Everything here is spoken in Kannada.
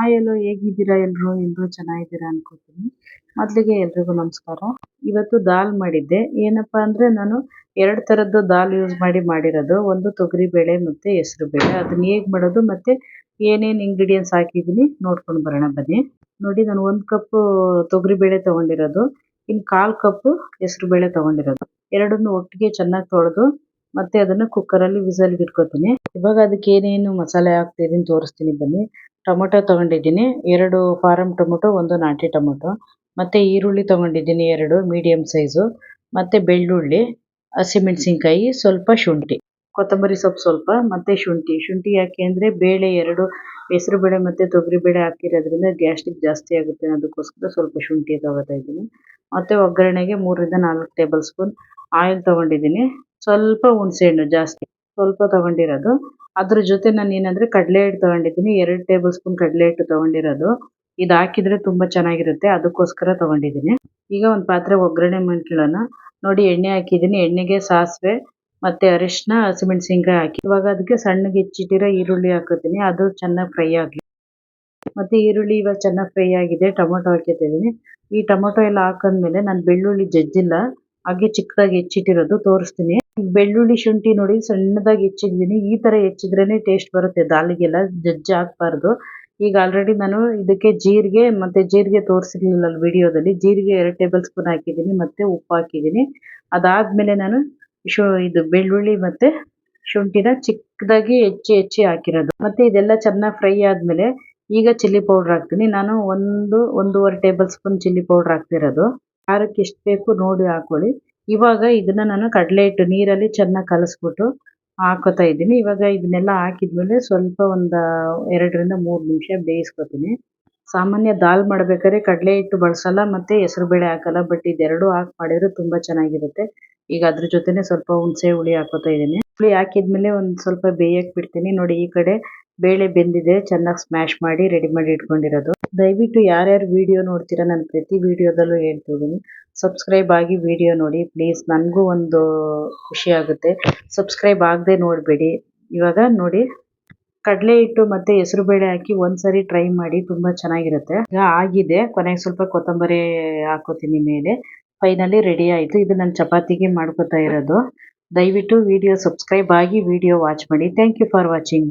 ಹಾಯ್ ಹಲೋ ಹೇಗಿದ್ದೀರಾ ಎಲ್ರು? ಎಲ್ರು ಚೆನ್ನಾಗಿದ್ದೀರಾ ಅನ್ಕೋತೀನಿ. ಮೊದಲಿಗೆ ಎಲ್ರಿಗೂ ನಮಸ್ಕಾರ. ಇವತ್ತು ದಾಲ್ ಮಾಡಿದ್ದೆ. ಏನಪ್ಪಾ ಅಂದ್ರೆ ನಾನು ಎರಡು ತರದ್ದು ದಾಲ್ ಯೂಸ್ ಮಾಡಿ ಮಾಡಿರೋದು. ಒಂದು ತೊಗರಿ ಬೇಳೆ ಮತ್ತೆ ಹೆಸರು ಬೇಳೆ. ಅದನ್ನ ಹೇಗೆ ಮಾಡೋದು ಮತ್ತೆ ಏನೇನು ಇಂಗ್ರೀಡಿಯೆಂಟ್ಸ್ ಹಾಕಿದೀನಿ ನೋಡ್ಕೊಂಡು ಬರೋಣ ಬನ್ನಿ. ನೋಡಿ, ನಾನು ಒಂದು ಕಪ್ ತೊಗರಿ ಬೇಳೆ ತಗೊಂಡಿರೋದು. ಇನ್ ಕಾಲ್ ಕಪ್ ಹೆಸರು ಬೇಳೆ ತಗೊಂಡಿರೋದು. ಎರಡನ್ನು ಒಟ್ಟಿಗೆ ಚೆನ್ನಾಗಿ ತೊಳೆದು ಮತ್ತೆ ಅದನ್ನ ಕುಕ್ಕರಲ್ಲಿ ವಿಸಲ್ಗೆ ಇಟ್ಕೋತೀನಿ ಇವಾಗ ಅದಕ್ಕೆ ಏನೇನು ಮಸಾಲೆ ಹಾಕ್ತಿದೀನಿ ತೋರಿಸ್ತೀನಿ ಬನ್ನಿ. ಟೊಮೊಟೊ ತಗೊಂಡಿದ್ದೀನಿ, ಎರಡು ಫಾರಂ ಟೊಮೊಟೊ, ಒಂದು ನಾಟಿ ಟೊಮೊಟೊ. ಮತ್ತೆ ಈರುಳ್ಳಿ ತಗೊಂಡಿದ್ದೀನಿ, ಎರಡು ಮೀಡಿಯಂ ಸೈಜು ಮತ್ತೆ ಬೆಳ್ಳುಳ್ಳಿ, ಹಸಿಮೆಣಸಿನ್ಕಾಯಿ, ಸ್ವಲ್ಪ ಶುಂಠಿ. ಕೊತ್ತಂಬರಿ ಸೊಪ್ಪು ಸ್ವಲ್ಪ, ಮತ್ತೆ ಶುಂಠಿ. ಶುಂಠಿ ಯಾಕೆ ಅಂದರೆ ಬೇಳೆ ಎರಡು, ಹೆಸರು ಬೇಳೆ ಮತ್ತು ತೊಗರಿ ಬೇಳೆ ಹಾಕಿರೋದ್ರಿಂದ ಗ್ಯಾಸ್ಟ್ರಿಕ್ ಜಾಸ್ತಿ ಆಗುತ್ತೆ ಅದಕ್ಕೋಸ್ಕರ ಸ್ವಲ್ಪ ಶುಂಠಿ ತಗೋತಾ ಇದ್ದೀನಿ. ಮತ್ತು ಒಗ್ಗರಣೆಗೆ ಮೂರರಿಂದ ನಾಲ್ಕು ಟೇಬಲ್ ಸ್ಪೂನ್ ಆಯಿಲ್ ತಗೊಂಡಿದ್ದೀನಿ. ಸ್ವಲ್ಪ ಹುಣಸೆ ಹಣ್ಣು ಜಾಸ್ತಿ, ಸ್ವಲ್ಪ ತಗೊಂಡಿರೋದು. ಅದ್ರ ಜೊತೆ ನಾನು ಏನಂದರೆ ಕಡಲೆ ಹಿಟ್ಟು ತಗೊಂಡಿದ್ದೀನಿ, ಎರಡು ಟೇಬಲ್ ಸ್ಪೂನ್ ಕಡಲೆ ಹಿಟ್ಟು ತಗೊಂಡಿರೋದು. ಇದು ಹಾಕಿದ್ರೆ ತುಂಬ ಚೆನ್ನಾಗಿರುತ್ತೆ, ಅದಕ್ಕೋಸ್ಕರ ತಗೊಂಡಿದ್ದೀನಿ. ಈಗ ಒಂದು ಪಾತ್ರೆ ಒಗ್ಗರಣೆ ಮಾಡ್ಕೊಳ್ಳೋಣ. ನೋಡಿ ಎಣ್ಣೆ ಹಾಕಿದ್ದೀನಿ, ಎಣ್ಣೆಗೆ ಸಾಸಿವೆ ಮತ್ತು ಅರಿಶಿನ ಹಸಿಮೆಣಸಿನ್ಕಾಯಿ ಹಾಕಿ ಇವಾಗ ಅದಕ್ಕೆ ಸಣ್ಣಗೆ ಹೆಚ್ಚಿಟ್ಟಿರೋ ಈರುಳ್ಳಿ ಹಾಕೋತೀನಿ, ಅದು ಚೆನ್ನಾಗಿ ಫ್ರೈ ಆಗಲಿ. ಮತ್ತು ಈರುಳ್ಳಿ ಇವಾಗ ಚೆನ್ನಾಗಿ ಫ್ರೈ ಆಗಿದೆ, ಟೊಮೊಟೊ ಹಾಕಿದ್ದೀನಿ ಈ ಟೊಮೊಟೊ ಎಲ್ಲ ಹಾಕಿದ್ಮೇಲೆ ನಾನು ಬೆಳ್ಳುಳ್ಳಿ ಜಜ್ಜಿಲ್ಲ. ಹಾಗೆ ಚಿಕ್ಕದಾಗಿ ಹೆಚ್ಚಿಟ್ಟಿರೋದು ತೋರಿಸ್ತೀನಿ. ಬೆಳ್ಳುಳ್ಳಿ ಶುಂಠಿ ನೋಡಿ ಸಣ್ಣದಾಗಿ ಹೆಚ್ಚಿದ್ದೀನಿ. ಈ ಥರ ಹೆಚ್ಚಿದ್ರೇ ಟೇಸ್ಟ್ ಬರುತ್ತೆ. ದಾಲಿಗೆಲ್ಲ ಜಜ್ಜಿ ಹಾಕ್ಬಾರ್ದು. ಈಗ ಆಲ್ರೆಡಿ ನಾನು ಇದಕ್ಕೆ ಜೀರಿಗೆ ಮತ್ತು ಜೀರಿಗೆ ತೋರಿಸಿರ್ಲಿಲ್ಲ ವಿಡಿಯೋದಲ್ಲಿ. ಜೀರಿಗೆ ಎರಡು ಟೇಬಲ್ ಸ್ಪೂನ್ ಹಾಕಿದ್ದೀನಿ ಮತ್ತು ಉಪ್ಪು ಹಾಕಿದ್ದೀನಿ. ಅದಾದಮೇಲೆ ನಾನು ಶು, ಇದು ಬೆಳ್ಳುಳ್ಳಿ ಮತ್ತು ಶುಂಠಿನ ಚಿಕ್ಕದಾಗಿ ಹೆಚ್ಚಿ ಹೆಚ್ಚಿ ಹಾಕಿರೋದು. ಮತ್ತು ಇದೆಲ್ಲ ಚೆನ್ನಾಗಿ ಫ್ರೈ ಆದಮೇಲೆ ಈಗ ಚಿಲ್ಲಿ ಪೌಡ್ರ್ ಹಾಕ್ತೀನಿ. ನಾನು ಒಂದು, ಒಂದೂವರೆ ಟೇಬಲ್ ಸ್ಪೂನ್ ಚಿಲ್ಲಿ ಪೌಡ್ರ್ ಹಾಕ್ತಿರೋದು. ಖಾರಕ್ಕೆ ಎಷ್ಟು ಬೇಕು ನೋಡಿ ಹಾಕೊಳ್ಳಿ. ಇವಾಗ ಇದನ್ನು ನಾನು ಕಡಲೆ ಹಿಟ್ಟು ನೀರಲ್ಲಿ ಚೆನ್ನಾಗಿ ಕಲಸ್ಬಿಟ್ಟು ಹಾಕೋತಾ ಇದ್ದೀನಿ. ಇವಾಗ ಇದನ್ನೆಲ್ಲ ಹಾಕಿದ್ಮೇಲೆ ಸ್ವಲ್ಪ ಒಂದು ಎರಡರಿಂದ ಮೂರು ನಿಮಿಷ ಬೇಯಿಸ್ಕೊತೀನಿ. ಸಾಮಾನ್ಯ ದಾಲ್ ಮಾಡಬೇಕಾದ್ರೆ ಕಡಲೆ ಹಿಟ್ಟು ಬಳಸಲ್ಲ, ಮತ್ತು ಹೆಸರುಬೇಳೆ ಹಾಕಲ್ಲ ಬಟ್ ಇದೆರಡು ಹಾಕಿ ಮಾಡಿದ್ರೆ ತುಂಬ ಚೆನ್ನಾಗಿರುತ್ತೆ. ಈಗ ಅದ್ರ ಜೊತೆನೆ ಸ್ವಲ್ಪ ಹುಣಸೆ ಹುಳಿ ಹಾಕೋತಾ ಇದ್ದೀನಿ. ಹುಳಿ ಹಾಕಿದ್ಮೇಲೆ ಒಂದು ಸ್ವಲ್ಪ ಬೇಯಕ್ಕೆ ಬಿಡ್ತೀನಿ. ನೋಡಿ ಈ ಕಡೆ ಬೇಳೆ ಬೆಂದಿದೆ, ಚೆನ್ನಾಗಿ ಸ್ಮ್ಯಾಶ್ ಮಾಡಿ ರೆಡಿ ಮಾಡಿ ಇಟ್ಕೊಂಡಿರೋದು. ದಯವಿಟ್ಟು ಯಾರ್ಯಾರು ವಿಡಿಯೋ ನೋಡ್ತೀರಾ, ನಾನು ಪ್ರತಿ ವಿಡಿಯೋದಲ್ಲೂ ಹೇಳ್ತಿದ್ದೀನಿ ಸಬ್ಸ್ಕ್ರೈಬ್ ಆಗಿ ವಿಡಿಯೋ ನೋಡಿ ಪ್ಲೀಸ್ ನನಗೂ ಒಂದು ಖುಷಿ ಆಗುತ್ತೆ. ಸಬ್ಸ್ಕ್ರೈಬ್ ಆಗದೆ ನೋಡಬೇಡಿ. ಇವಾಗ ನೋಡಿ, ಕಡಲೆ ಹಿಟ್ಟು ಮತ್ತು ಹೆಸರು ಬೇಳೆ ಹಾಕಿ ಒಂದ್ಸರಿ ಟ್ರೈ ಮಾಡಿ, ತುಂಬ ಚೆನ್ನಾಗಿರುತ್ತೆ. ಈಗ ಆಗಿದೆ. ಕೊನೆಗೆ ಸ್ವಲ್ಪ ಕೊತ್ತಂಬರಿ ಹಾಕೋತೀನಿ ಮೇಲೆ. ಫೈನಲಿ ರೆಡಿ ಆಯಿತು. ಇದು ನಾನು ಚಪಾತಿಗೆ ಮಾಡ್ಕೋತಾ ಇರೋದು. ದಯವಿಟ್ಟು ವಿಡಿಯೋ ಸಬ್ಸ್ಕ್ರೈಬ್ ಆಗಿ ವಿಡಿಯೋ ವಾಚ್ ಮಾಡಿ. Thank you for watching